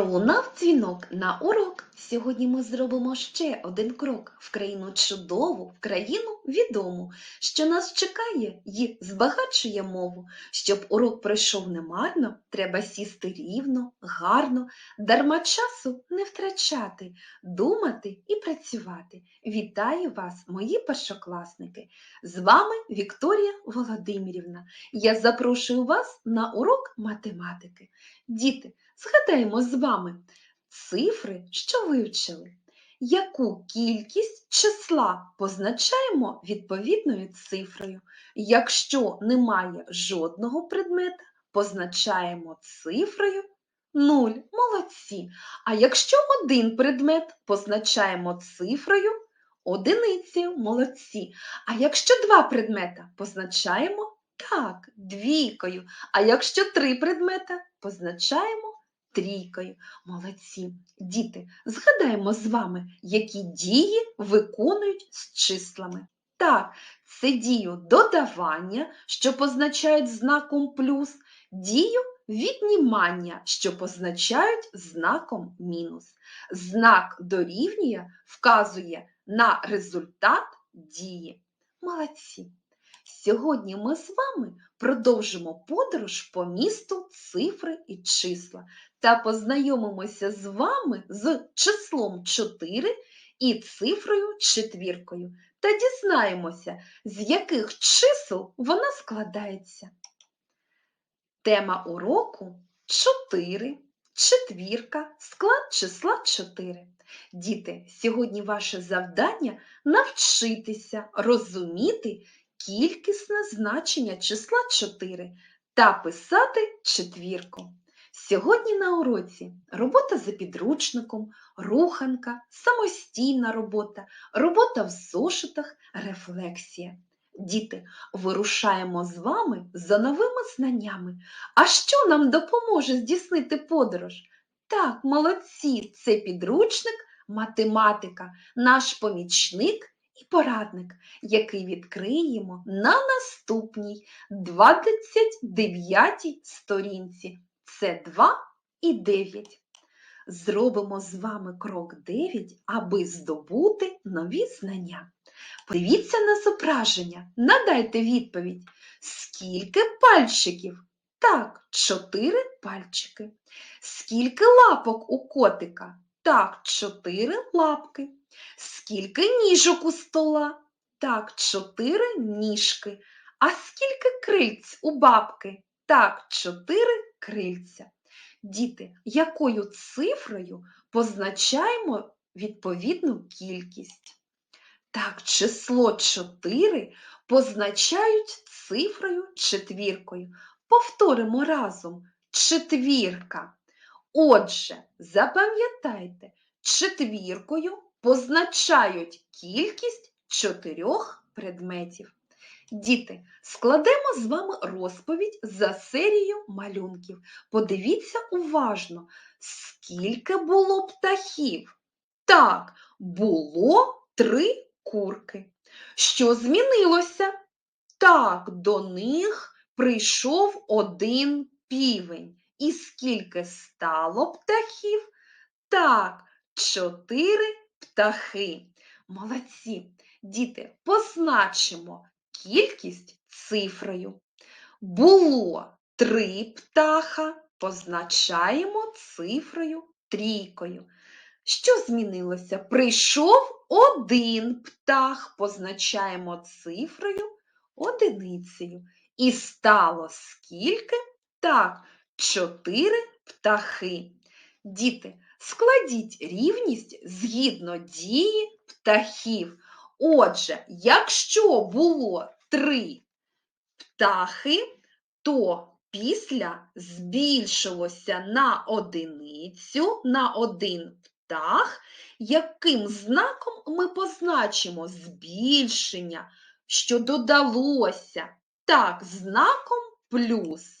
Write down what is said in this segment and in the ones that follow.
Пролунав дзвінок на урок. Сьогодні ми зробимо ще один крок в країну чудову, в країну відому, що нас чекає і збагачує мову. Щоб урок пройшов немарно, треба сісти рівно, гарно, дарма часу не втрачати, думати і працювати. Вітаю вас, мої першокласники! З вами Вікторія Володимирівна. Я запрошую вас на урок математики. Діти, Згадаємо з вами цифри, що вивчили. Яку кількість числа позначаємо відповідною цифрою? Якщо немає жодного предмета, позначаємо цифрою 0. Молодці. А якщо один предмет, позначаємо цифрою одиницею. Молодці. А якщо два предмета, позначаємо так, двійкою. А якщо три предмета, позначаємо трійкою. Молодці. Діти, згадаємо з вами, які дії виконують з числами. Так, це дію додавання, що позначають знаком плюс, дію віднімання, що позначають знаком мінус. Знак дорівнює вказує на результат дії. Молодці. Сьогодні ми з вами продовжимо подорож по місту цифри і числа та познайомимося з вами з числом 4 і цифрою четвіркою та дізнаємося, з яких чисел вона складається. Тема уроку 4, четвірка, склад числа 4. Діти, сьогодні ваше завдання навчитися розуміти кількісне значення числа 4 та писати четвірку. Сьогодні на уроці робота за підручником, руханка, самостійна робота, робота в зошитах, рефлексія. Діти, вирушаємо з вами за новими знаннями. А що нам допоможе здійснити подорож? Так, молодці, це підручник, математика, наш помічник і порадник, який відкриємо на наступній 29 сторінці. Це 2 і 9. Зробимо з вами крок 9, аби здобути нові знання. Подивіться на зображення, надайте відповідь. Скільки пальчиків? Так, 4 пальчики. Скільки лапок у котика? Так, 4 лапки. Скільки ніжок у стола? Так, 4 ніжки. А скільки крильць у бабки? Так, 4 крильця. Діти, якою цифрою позначаємо відповідну кількість? Так, число 4 позначають цифрою четвіркою. Повторимо разом четвірка. Отже, запам'ятайте, четвіркою позначають кількість чотирьох предметів. Діти, складемо з вами розповідь за серією малюнків. Подивіться уважно, скільки було птахів. Так, було три курки. Що змінилося? Так, до них прийшов один півень. І скільки стало птахів? Так, чотири птахи. Молодці. Діти, позначимо кількість цифрою. Було три птаха, позначаємо цифрою трійкою. Що змінилося? Прийшов один птах, позначаємо цифрою одиницею. І стало скільки? Так, чотири птахи. Діти, складіть рівність згідно дії птахів. Отже, якщо було три птахи, то після збільшилося на одиницю, на один птах, яким знаком ми позначимо збільшення, що додалося. Так, знаком плюс.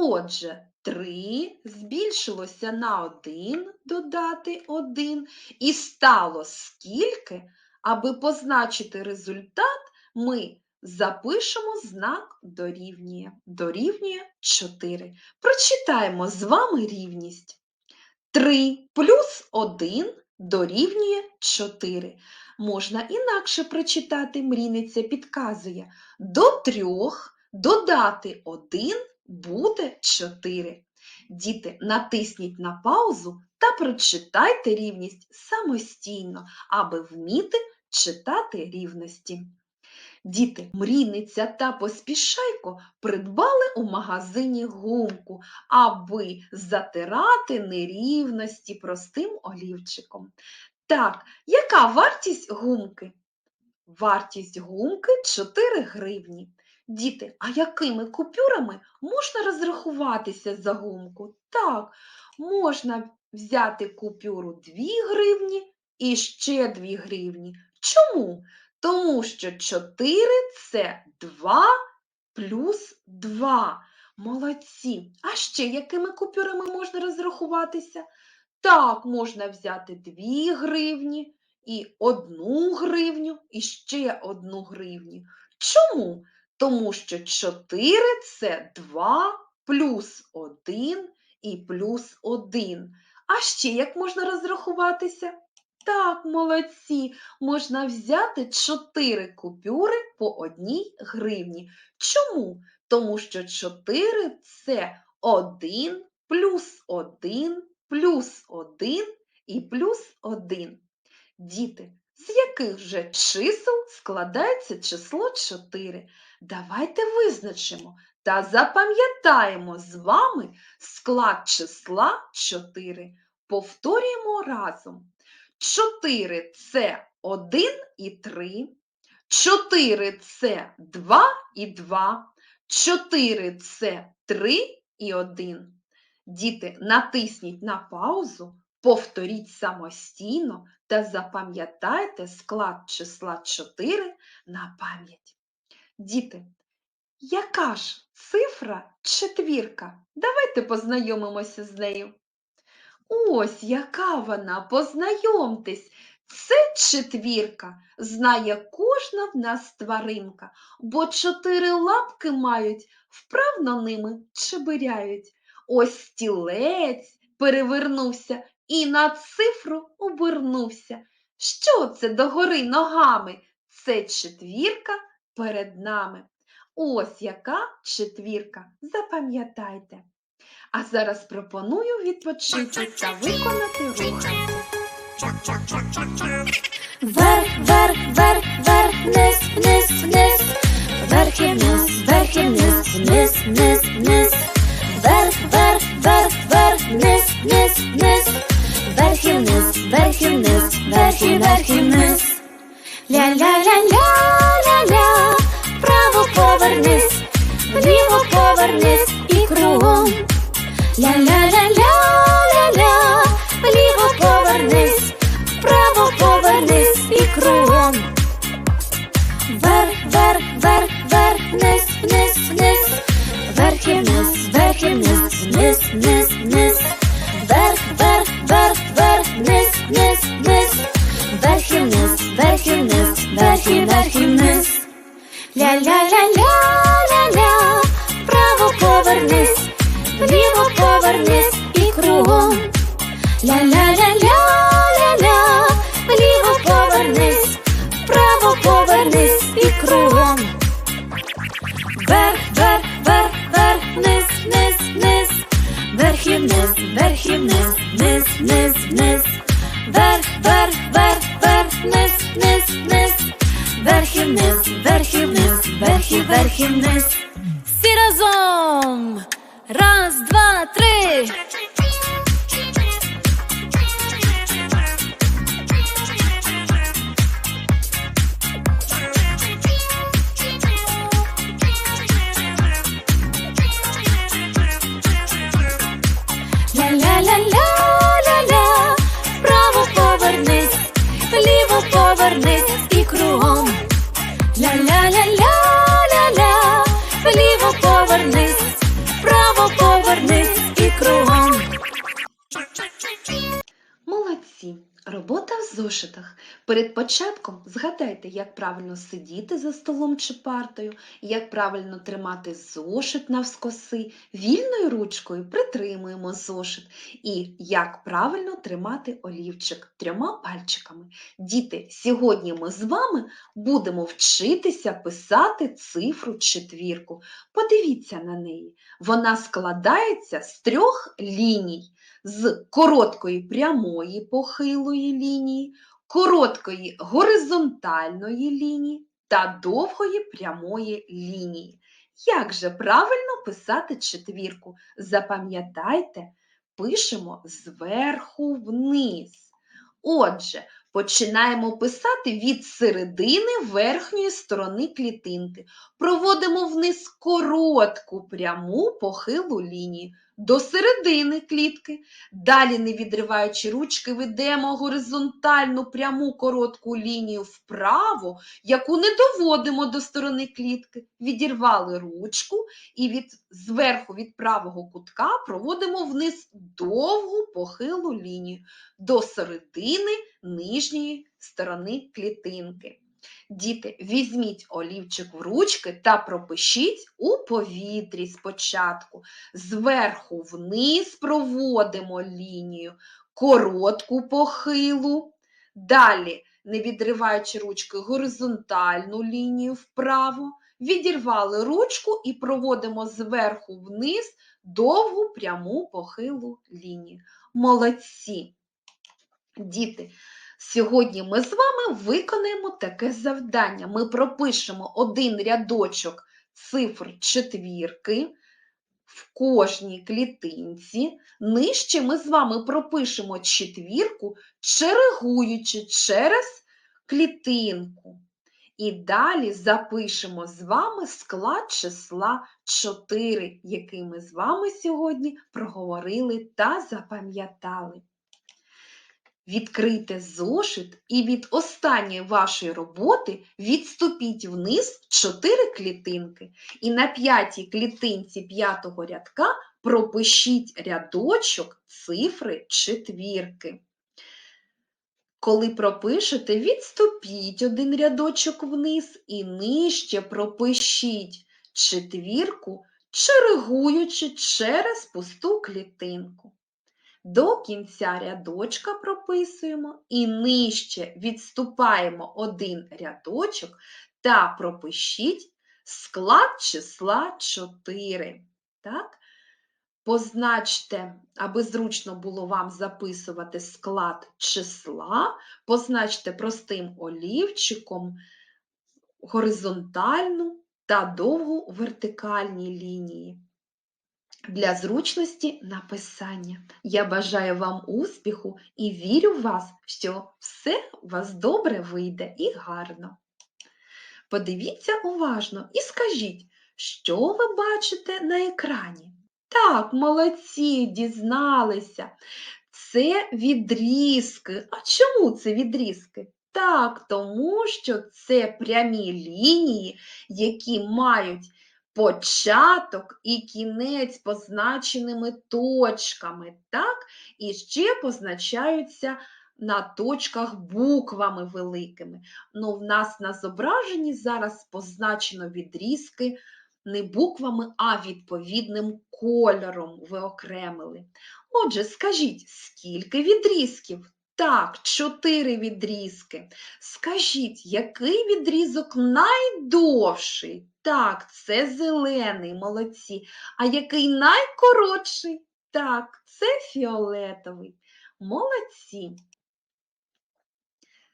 Отже, 3 збільшилося на 1, додати 1, і стало скільки? Аби позначити результат, ми запишемо знак дорівнює. Дорівнює 4. Прочитаємо з вами рівність. 3 плюс 1 дорівнює 4. Можна інакше прочитати, мрійниця підказує. До 3 додати 1 буде 4. Діти, натисніть на паузу та прочитайте рівність самостійно, аби вміти читати рівності. Діти, мрійниця та поспішайко придбали у магазині гумку, аби затирати нерівності простим олівчиком. Так, яка вартість гумки? Вартість гумки 4 гривні. Діти, а якими купюрами можна розрахуватися за гумку? Так, можна взяти купюру 2 гривні і ще 2 гривні. Чому? Тому що 4 це 2 плюс 2. Молодці. А ще якими купюрами можна розрахуватися? Так, можна взяти 2 гривні і 1 гривню, і ще 1 гривню. Чому? Тому що 4 це 2 плюс 1 і плюс 1. А ще як можна розрахуватися? Так, молодці, можна взяти 4 купюри по 1 гривні. Чому? Тому що 4 це 1 плюс 1 плюс 1 і плюс 1. Діти, з яких же чисел складається число 4? Давайте визначимо та запам'ятаємо з вами склад числа 4. Повторюємо разом. 4 це 1 і 3, 4 це 2 і 2, 4 це 3 і 1. Діти, натисніть на паузу, повторіть самостійно та запам'ятайте склад числа 4 на пам'ять. Діти, яка ж цифра четвірка? Давайте познайомимося з нею. Ось яка вона, познайомтесь. Це четвірка, знає кожна в нас тваринка, бо чотири лапки мають, вправно ними чебиряють. Ось стілець перевернувся і на цифру обернувся. Що це догори ногами? Це четвірка перед нами. Ось яка четвірка, запам'ятайте. А зараз пропоную відпочити та виконати рух. Вверх, вверх, вверх, вниз, вниз, вниз, вверх і вниз, вверх і вниз, вниз, вниз, вниз, вверх, вверх, вверх, вверх, вниз, вниз, вниз, вверх і вниз, вверх і вниз, вверх і вниз. Вправо повернись, вліво повернись і кругом. Ля-ля-ля-ля-ля-ля, кругом. Ля-ля-ля-ля-ля-ля, вліво повернись, вправо повернись і кругом. Вверх, вверх, вверх, вверх, вниз, вниз, вниз, вверх і вниз, вверх і вниз, вниз, вниз, вниз, вверх, вверх, вверх, вверх, вниз, вниз, вниз, вверх і вниз, вверх і вниз, вверх і вверх і вниз. Всі разом! Раз, два, три! Зошитах. Перед початком згадайте, як правильно сидіти за столом чи партою, як правильно тримати зошит навскоси, вільною ручкою притримуємо зошит і як правильно тримати олівчик трьома пальчиками. Діти, сьогодні ми з вами будемо вчитися писати цифру четвірку. Подивіться на неї. Вона складається з трьох ліній з короткої прямої похилої лінії, короткої горизонтальної лінії та довгої прямої лінії. Як же правильно писати четвірку? Запам'ятайте, пишемо зверху вниз. Отже, починаємо писати від середини верхньої сторони клітинки. Проводимо вниз коротку пряму похилу лінію до середини клітки. Далі, не відриваючи ручки, ведемо горизонтальну пряму коротку лінію вправо, яку не доводимо до сторони клітки. Відірвали ручку і від, зверху від правого кутка проводимо вниз довгу похилу лінію до середини нижньої сторони клітинки. Діти, візьміть олівчик в ручки та пропишіть у повітрі спочатку. Зверху вниз проводимо лінію, коротку похилу. Далі, не відриваючи ручки, горизонтальну лінію вправо. Відірвали ручку і проводимо зверху вниз довгу пряму похилу лінію. Молодці! Діти, сьогодні ми з вами виконаємо таке завдання. Ми пропишемо один рядочок цифр четвірки в кожній клітинці. Нижче ми з вами пропишемо четвірку, черегуючи через клітинку. І далі запишемо з вами склад числа 4, який ми з вами сьогодні проговорили та запам'ятали. Відкрийте зошит і від останньої вашої роботи відступіть вниз 4 клітинки. І на п'ятій клітинці п'ятого рядка пропишіть рядочок цифри четвірки. Коли пропишете, відступіть один рядочок вниз і нижче пропишіть четвірку, черегуючи через пусту клітинку. До кінця рядочка прописуємо і нижче відступаємо один рядочок та пропишіть склад числа 4. Так? Позначте, аби зручно було вам записувати склад числа, позначте простим олівчиком горизонтальну та довгу вертикальні лінії для зручності написання. Я бажаю вам успіху і вірю в вас, що все у вас добре вийде і гарно. Подивіться уважно і скажіть, що ви бачите на екрані. Так, молодці, дізналися. Це відрізки. А чому це відрізки? Так, тому що це прямі лінії, які мають початок і кінець позначеними точками, так? І ще позначаються на точках буквами великими. Ну, в нас на зображенні зараз позначено відрізки не буквами, а відповідним кольором виокремили. Отже, скажіть, скільки відрізків? Так, чотири відрізки. Скажіть, який відрізок найдовший? Так, це зелений, молодці. А який найкоротший? Так, це фіолетовий. Молодці.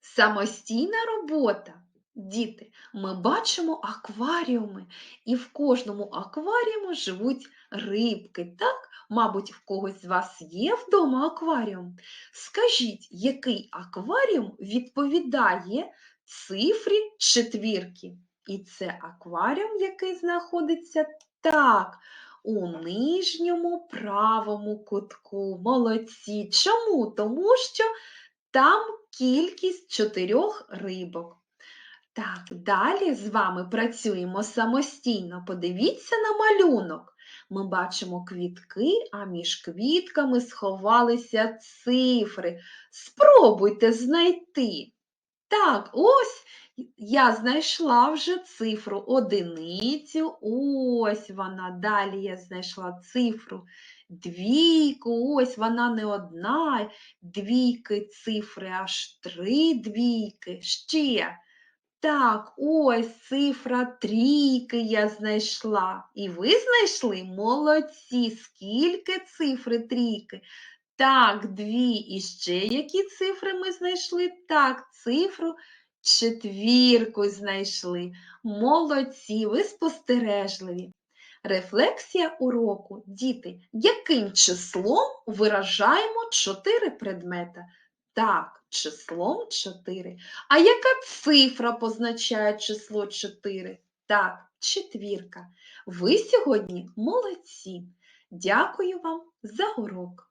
Самостійна робота. Діти, ми бачимо акваріуми, і в кожному акваріумі живуть рибки. Так, мабуть, в когось з вас є вдома акваріум. Скажіть, який акваріум відповідає цифрі четвірки? І це акваріум, який знаходиться так, у нижньому правому кутку. Молодці. Чому? Тому що там кількість чотирьох рибок. Так, далі з вами працюємо самостійно. Подивіться на малюнок. Ми бачимо квітки, а між квітками сховалися цифри. Спробуйте знайти. Так, ось я знайшла вже цифру одиницю. Ось вона. Далі я знайшла цифру двійку. Ось вона не одна. Двійки, цифри аж три двійки. Ще. Так, ось цифра трійки я знайшла. І ви знайшли? Молодці. Скільки цифри трійки? Так, дві. І ще які цифри ми знайшли? Так, цифру четвірку знайшли. Молодці, ви спостережливі. Рефлексія уроку. Діти, яким числом виражаємо чотири предмета? Так, числом 4. А яка цифра позначає число 4? Так, четвірка. Ви сьогодні молодці. Дякую вам за урок.